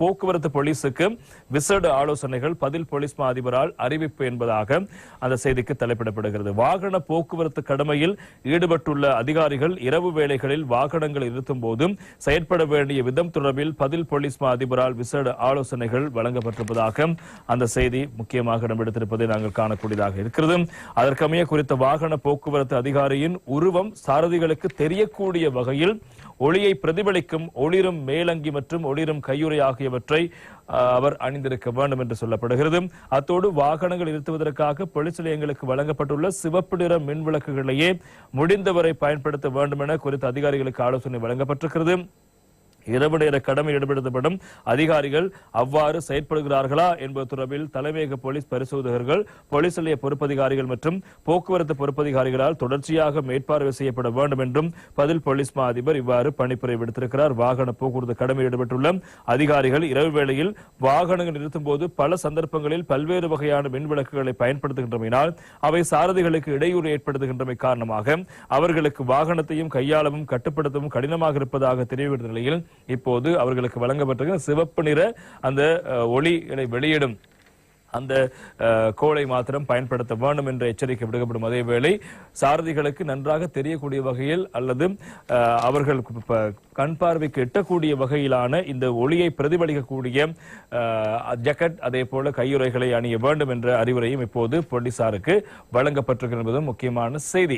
போக்குவரத்து போலீசுக்கு விசேட ஆலோசனைகள் பதில் போலீஸ் மா அதிபரால் அறிவிப்பு என்பதாக அந்த செய்திக்கு தலைப்பிடப்படுகிறது. வாகன போக்குவரத்து கடமையில் ஈடுபட்டுள்ள அதிகாரிகள் இரவு வேளைகளில் வாகனங்கள் நிறுத்தும் போது செயற்பட வேண்டிய விதம் தொடர்பில் பதில் போலீஸ் மா அதிபரால் விசேட ஆலோசனைகள் வழங்கப்பட்டிருப்பதாக அந்த செய்தி முக்கியமாக இடம்பெடுத்திருப்பதை நாங்கள் காணக்கூடியதாக இருக்கிறது. அதற்கமைய குறித்த வாகன போக்குவரத்து அதிகாரியின் உருவம் சாரதிகளுக்கு தெரியக்கூடிய வகையில் ஒளியை பிரதிபலிக்கும் ஒளிரும் மேலங்கி மற்றும் ஒளிரும் கையுறை ஆகியவற்றை அவர் அணிந்திருக்க வேண்டும் என்று சொல்லப்படுகிறது. அத்தோடு வாகனங்கள் நிறுத்துவதற்காக பொலிஸ் நிலையங்களுக்கு வழங்கப்பட்டுள்ள சிவப்பு நிற மின் விளக்குகளையே முடிந்தவரை பயன்படுத்த வேண்டும் என குறித்த அதிகாரிகளுக்கு ஆலோசனை வழங்கப்பட்டிருக்கிறது. இரவு நேர கடமை ஈடுபடுத்தப்படும் அதிகாரிகள் அவ்வாறு செயற்படுகிறார்களா என்பது தொடர்பில் தலைமையக போலீஸ் பரிசோதகர்கள் போலீஸ் நிலைய பொறுப்பதிகாரிகள் மற்றும் போக்குவரத்து பொறுப்பதிகாரிகளால் தொடர்ச்சியாக மேற்பார்வை செய்யப்பட வேண்டும் என்றும் பதில் போலீஸ் மா அதிபர் இவ்வாறு பணிப்புரை விடுத்திருக்கிறார். வாகன போக்குவரத்து கடமை ஈடுபட்டுள்ள அதிகாரிகள் இரவு வேளையில் வாகனங்கள் நிறுத்தும் போது பல சந்தர்ப்பங்களில் பல்வேறு வகையான மின் விளக்குகளை பயன்படுத்துகின்றமையினால் அவை சாரதிகளுக்கு இடையூறு ஏற்படுத்துகின்றமை காரணமாக அவர்களுக்கு வாகனத்தையும் கையாளவும் கட்டுப்படுத்தவும் கடினமாக இருப்பதாக தெரிவித்த நிலையில் இப்போது அவர்களுக்கு வழங்கப்பட்டிருக்கிற சிவப்பு நிற அந்த ஒளிகளை வெளியிடும் அந்த கோளை மாத்திரம் பயன்படுத்த வேண்டும் என்ற எச்சரிக்கை விடுக்கப்படும். அதே வேளை சாரதிகளுக்கு நன்றாக தெரியக்கூடிய வகையில் அல்லது அவர்கள் கண் பார்வைக்கு எட்டக்கூடிய வகையிலான இந்த ஒளியை பிரதிபலிக்கக்கூடிய ஜக்கெட் அதே போல கையுறைகளை அணிய வேண்டும் என்ற அறிவுரையும் இப்போது போலீசாருக்கு வழங்கப்பட்டிருக்கிறது என்பதும் முக்கியமான செய்தி.